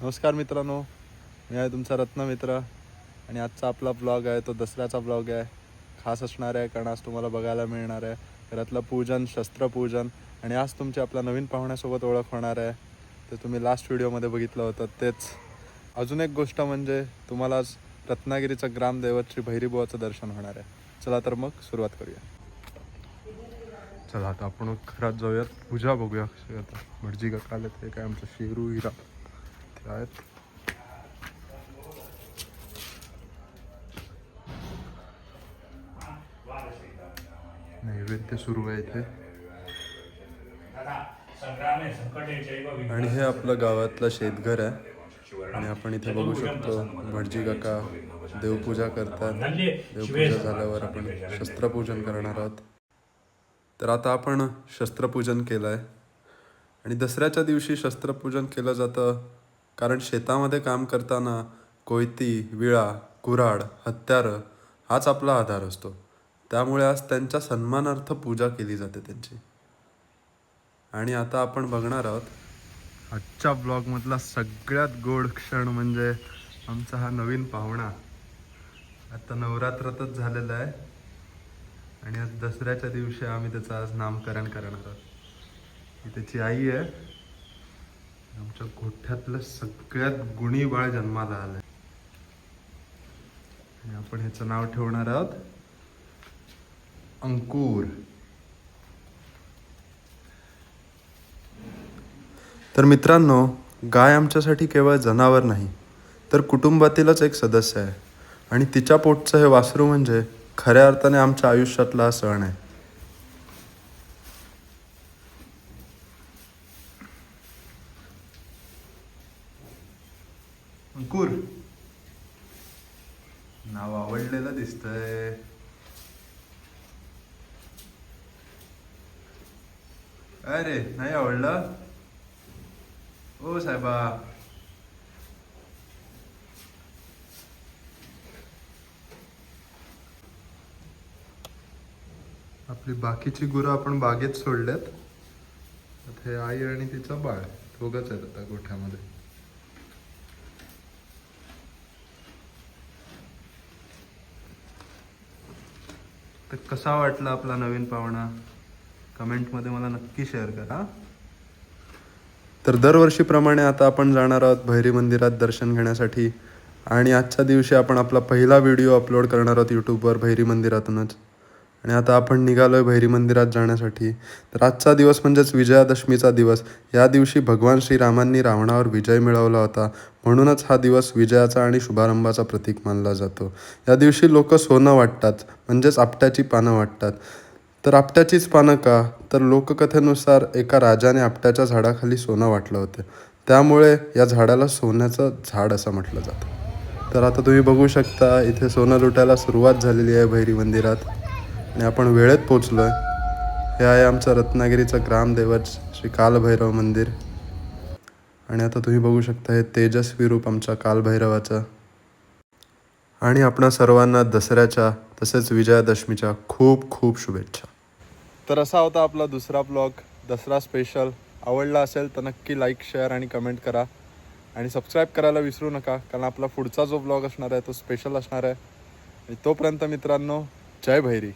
नमस्कार मित्रांनो मी आहे तुमचा रत्न मित्र आणि आजचा आपला ब्लॉग आहे तो दसऱ्याचा ब्लॉग आहे. खास असणार आहे कारण आज तुम्हाला बघायला मिळणार आहे घरातलं पूजन शस्त्रपूजन आणि आज तुमची आपल्या नवीन पाहुण्यासोबत ओळख होणार आहे. ते तुम्ही लास्ट व्हिडिओमध्ये बघितलं होतं तेच. अजून एक गोष्ट म्हणजे तुम्हाला आज रत्नागिरीचं ग्रामदैवत श्री भैरीबुवाचं दर्शन होणार आहे. चला तर मग सुरुवात करूया. चला आता आपण घरात जाऊयात. पूजा बघूया. कशी भटजी काल काय आमचं शेरू हिरा. आहेत नैवेद्य सुरू आहे इथे आणि हे आपलं गावातलं शेतघर आहे. आणि आपण इथे बघू शकतो भटजी काका देवपूजा करतात. देवपूजा झाल्यावर आपण शस्त्रपूजन करणार आहोत. तर आता आपण शस्त्रपूजन केलं आहे आणि दसऱ्याच्या दिवशी शस्त्रपूजन केलं जातं. कारण शेतामध्ये काम करताना कोयती विळा कुऱ्हाड हत्यारं हाच आपला आधार असतो. त्यामुळे आज त्यांच्या सन्मानार्थ पूजा केली जाते त्यांची. आणि आता आपण बघणार आहोत आजच्या ब्लॉगमधला सगळ्यात गोड क्षण म्हणजे आमचा हा नवीन पाहुणा. आता नवरात्रातच झालेला आहे. आणि आज दसऱ्याच्या दिवशी आम्ही त्याचं आज नामकरण करणार आहोत. ही त्याची आई आहे. आमच्या गोठ्यातलं सगळ्यात गुणी बाळ जन्माला आलंय. आणि आपण ह्याचं नाव ठेवणार आहोत अंकुर. तर मित्रांनो गाय आमच्यासाठी केवळ जनावर नाही तर कुटुंबातीलच एक सदस्य आहे. आणि तिच्या पोटचं हे वासरू म्हणजे खऱ्या अर्थाने आमच्या आयुष्यातला हा सण आहे. अंकुर. नाव आवडलेलं दिसतंय. अरे नाही आवडलं? ओ साहेबा. आपली बाकीची गुरं आपण बागेत सोडल्यात. आता हे आई आणि तिचा बाळ दोघंच आहेत आता गोठ्यामध्ये. तर कसा वाटला आपला नवीन पाहुणा? कमेंटमध्ये मला नक्की शेअर करा. तर दरवर्षीप्रमाणे आता आपण जाणार आहोत भैरी मंदिरात दर्शन घेण्यासाठी. आणि आजच्या दिवशी आपण आपला पहिला व्हिडिओ अपलोड करणार आहोत यूट्यूबवर भैरी मंदिरातूनच. आणि आता आपण निघालो आहे भैरी मंदिरात जाण्यासाठी. तर आजचा दिवस म्हणजेच विजयादशमीचा दिवस. या दिवशी भगवान श्रीरामांनी रावणावर विजय मिळवला होता. म्हणूनच हा दिवस विजयाचा आणि शुभारंभाचा प्रतीक मानला जातो. या दिवशी लोक सोनं वाटतात म्हणजेच आपट्याची पानं वाटतात. तर आपट्याचीच पानं का? तर लोककथेनुसार एका राजाने आपट्याच्या झाडाखाली सोनं वाटलं होतं. त्यामुळे या झाडाला सोन्याचं झाड असं म्हटलं जातं. तर आता तुम्ही बघू शकता इथे सोनं लुटायला सुरुवात झालेली आहे भैरी मंदिरात. आणि आपण वेळेत पोचलो आहे हे आहे आमचं रत्नागिरीचं ग्रामदैवत श्री कालभैरव मंदिर. आणि आता तुम्ही बघू शकता हे तेजस्वी रूप आमच्या कालभैरवाचं. आणि आपणा सर्वांना दसऱ्याच्या तसेच विजयादशमीच्या खूप खूप शुभेच्छा. तर असा होता आपला दुसरा ब्लॉग. दसरा स्पेशल आवडला असेल तर नक्की लाईक शेअर आणि कमेंट करा. आणि सबस्क्राईब करायला विसरू नका कारण आपला पुढचा जो ब्लॉग असणार आहे तो स्पेशल असणार आहे. आणि तोपर्यंत मित्रांनो जय भैरी.